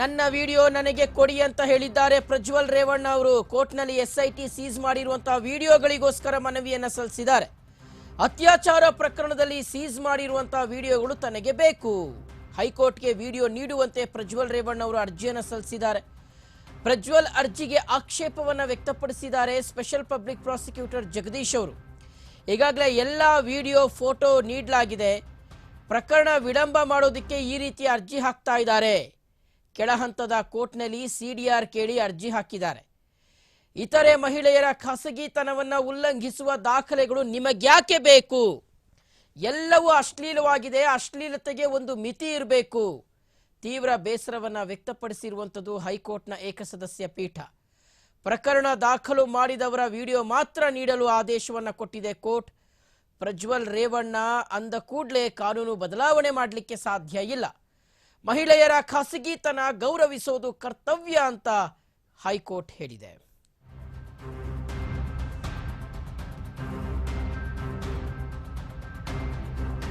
ನನ್ನ ವಿಡಿಯೋ ನನಗೆ ಕೊಡಿ ಅಂತ ಹೇಳಿದ್ದಾರೆ ಪ್ರಜ್ವಲ್ ರೇವಣ್ಣ ಅವರು. ಕೋರ್ಟ್ನಲ್ಲಿ ಎಸ್ಐಟಿ ಸೀಸ್ ಮಾಡಿರುವಂತಹ ವಿಡಿಯೋಗಳಿಗೋಸ್ಕರ ಮನವಿಯನ್ನು ಸಲ್ಲಿಸಿದ್ದಾರೆ. ಅತ್ಯಾಚಾರ ಪ್ರಕರಣದಲ್ಲಿ ಸೀಸ್ ಮಾಡಿರುವಂತಹ ವಿಡಿಯೋಗಳು ತನಗೆ ಬೇಕು. ಹೈಕೋರ್ಟ್ಗೆ ವಿಡಿಯೋ ನೀಡುವಂತೆ ಪ್ರಜ್ವಲ್ ರೇವಣ್ಣ ಅವರು ಅರ್ಜಿಯನ್ನು ಸಲ್ಲಿಸಿದ್ದಾರೆ. ಪ್ರಜ್ವಲ್ ಅರ್ಜಿಗೆ ಆಕ್ಷೇಪವನ್ನ ವ್ಯಕ್ತಪಡಿಸಿದ್ದಾರೆ ಸ್ಪೆಷಲ್ ಪಬ್ಲಿಕ್ ಪ್ರಾಸಿಕ್ಯೂಟರ್ ಜಗದೀಶ್ ಅವರು. ಈಗಾಗಲೇ ಎಲ್ಲ ವಿಡಿಯೋ, ಫೋಟೋ ನೀಡಲಾಗಿದೆ. ಪ್ರಕರಣ ವಿಳಂಬ ಮಾಡೋದಕ್ಕೆ ಈ ರೀತಿ ಅರ್ಜಿ ಹಾಕ್ತಾ ಇದ್ದಾರೆ. ಕೆಳಹಂತದ ಕೋರ್ಟ್ನಲ್ಲಿ ಸಿಡಿಆರ್ ಕೇಳಿ ಅರ್ಜಿ ಹಾಕಿದ್ದಾರೆ. ಇತರೆ ಮಹಿಳೆಯರ ಖಾಸಗಿತನವನ್ನು ಉಲ್ಲಂಘಿಸುವ ದಾಖಲೆಗಳು ನಿಮಗ್ಯಾಕೆ ಬೇಕು? ಎಲ್ಲವೂ ಅಶ್ಲೀಲವಾಗಿದೆ, ಅಶ್ಲೀಲತೆಗೆ ಒಂದು ಮಿತಿ ಇರಬೇಕು. ತೀವ್ರ ಬೇಸರವನ್ನು ವ್ಯಕ್ತಪಡಿಸಿರುವಂಥದ್ದು ಹೈಕೋರ್ಟ್ನ ಏಕಸದಸ್ಯ ಪೀಠ. ಪ್ರಕರಣ ದಾಖಲು ಮಾಡಿದವರ ವಿಡಿಯೋ ಮಾತ್ರ ನೀಡಲು ಆದೇಶವನ್ನು ಕೊಟ್ಟಿದೆ ಕೋರ್ಟ್. ಪ್ರಜ್ವಲ್ ರೇವಣ್ಣ ಅಂದ ಕೂಡಲೇ ಕಾನೂನು ಬದಲಾವಣೆ ಮಾಡಲಿಕ್ಕೆ ಸಾಧ್ಯ ಇಲ್ಲ. ಮಹಿಳೆಯರ ಖಾಸಗಿತನ ಗೌರವಿಸೋದು ಕರ್ತವ್ಯ ಅಂತ ಹೈಕೋರ್ಟ್ ಹೇಳಿದೆ.